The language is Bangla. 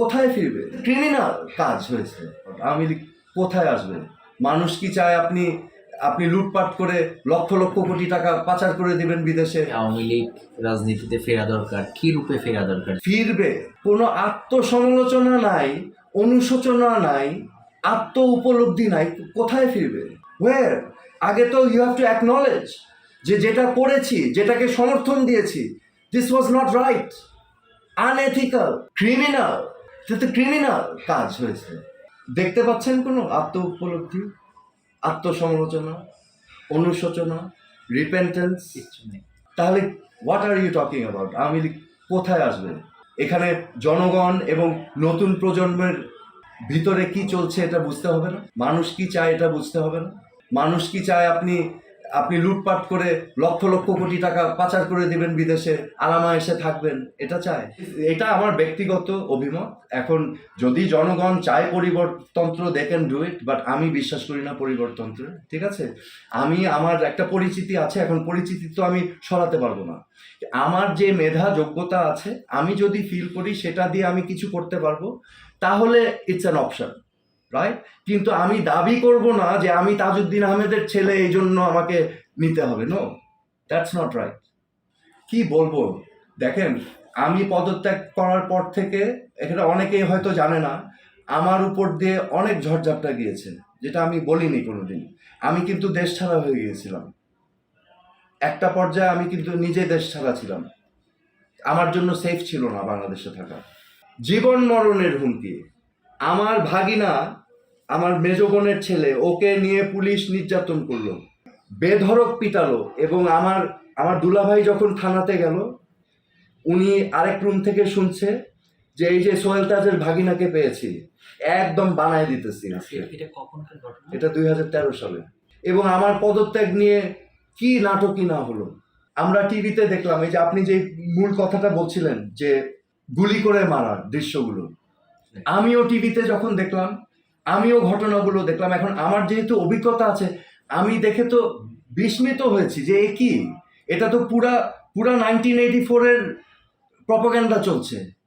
কোথায় ফিরবে? ক্রিমিনাল কাজ হয়েছে। আওয়ামী লীগ কোথায় আসবে? মানুষ কি চায় আপনি আপনি লুটপাট করে লক্ষ লক্ষ কোটি টাকা পাচার করে দিবেন বিদেশে? আওয়ামী লীগ রাজনীতিতে ফেরা দরকার। কি রূপে ফেরা দরকার? ফিরবে। কোনো আত্মসমালোচনা নাই অনুশোচনা নাই আত্ম উপলব্ধি নাই কোথায় ফিরবে? ওয়ের আগে তো ইউ হ্যাভ টু অ্যাকনলেজ যে যেটা করেছি যেটাকে সমর্থন দিয়েছি this was not right unethical criminal তো ক্রিমিনাল কাজ হয়েছে। দেখতে পাচ্ছেন কোনো আত্ম উপলব্ধি আত্মসমালোচনা অনুশোচনা রিপেন্টেন্স তাহলে what are you talking about Awami League কোথায় আসবে? এখানে জনগণ এবং নতুন প্রজন্মের ভিতরে কি চলছে এটা বুঝতে হবে না? মানুষ কি চায় এটা বুঝতে হবে না? মানুষ কি চায় আপনি আপনি লুটপাট করে লক্ষ লক্ষ কোটি টাকা পাচার করে দিবেন বিদেশে আরামা এসে থাকবেন, এটা চায় এটা আমার ব্যক্তিগত অভিমত। এখন যদি জনগণ চায় পরিবর্তন্ত্র they can do it but আমি বিশ্বাস করি না পরিবর্তন্ত্রে, ঠিক আছে? আমি, আমার একটা পরিচিতি আছে, এখন পরিচিতি তো আমি সরাতে পারব না। আমার যে মেধা যোগ্যতা আছে, আমি যদি ফিল করি, সেটা দিয়ে আমি কিছু করতে পারব, তাহলে ইটস অ্যান অপশন রাইট কিন্তু আমি দাবি করব না যে আমি তাজউদ্দিন আহমেদের ছেলে এই জন্য আমাকে নিতে হবে। নো দ্যাটস নট রাইট কি বলব? দেখেন, আমি পদত্যাগ করার পর থেকে, এখানে অনেকেই হয়তো জানে না, আমার উপর দিয়ে অনেক ঝড়ঝাপটা গিয়েছে, যেটা আমি বলিনি কোনোদিন। আমি কিন্তু দেশ ছাড়া হয়ে গিয়েছিলাম। একটা পর্যায়ে আমি কিন্তু নিজে দেশ ছাড়া ছিলাম। আমার জন্য সেফ ছিল না বাংলাদেশে থাকা। জীবন মরণের হুমকি। আমার ভাগিনা আমার মেজ বোনের ছেলে ওকে নিয়ে পুলিশ নির্যাতন করল। বেধড়ক পিটালো এবং আমার আমার দুলাভাই যখন থানাতে গেল উনি আরেক রুম থেকে শুনছে যে এই যে সোহেল তাজের ভাগিনাকে পেয়েছি একদম বানায় দিতেছি এটা এটা দুই হাজার তেরো সালে। এবং আমার পদত্যাগ নিয়ে কি নাটকই না হলো। আমরা টিভিতে দেখলাম এই যে আপনি যে মূল কথাটা বলছিলেন যে গুলি করে মারার দৃশ্যগুলো আমিও টিভিতে যখন দেখলাম, আমিও ঘটনাগুলো দেখলাম, এখন আমার যেহেতু অভিজ্ঞতা আছে, আমি দেখে তো বিস্মিত হয়েছি যে এ কি? এটা তো পুরা পুরা নাইনটিন এইটি ফোরের প্রপাগান্ডা চলছে।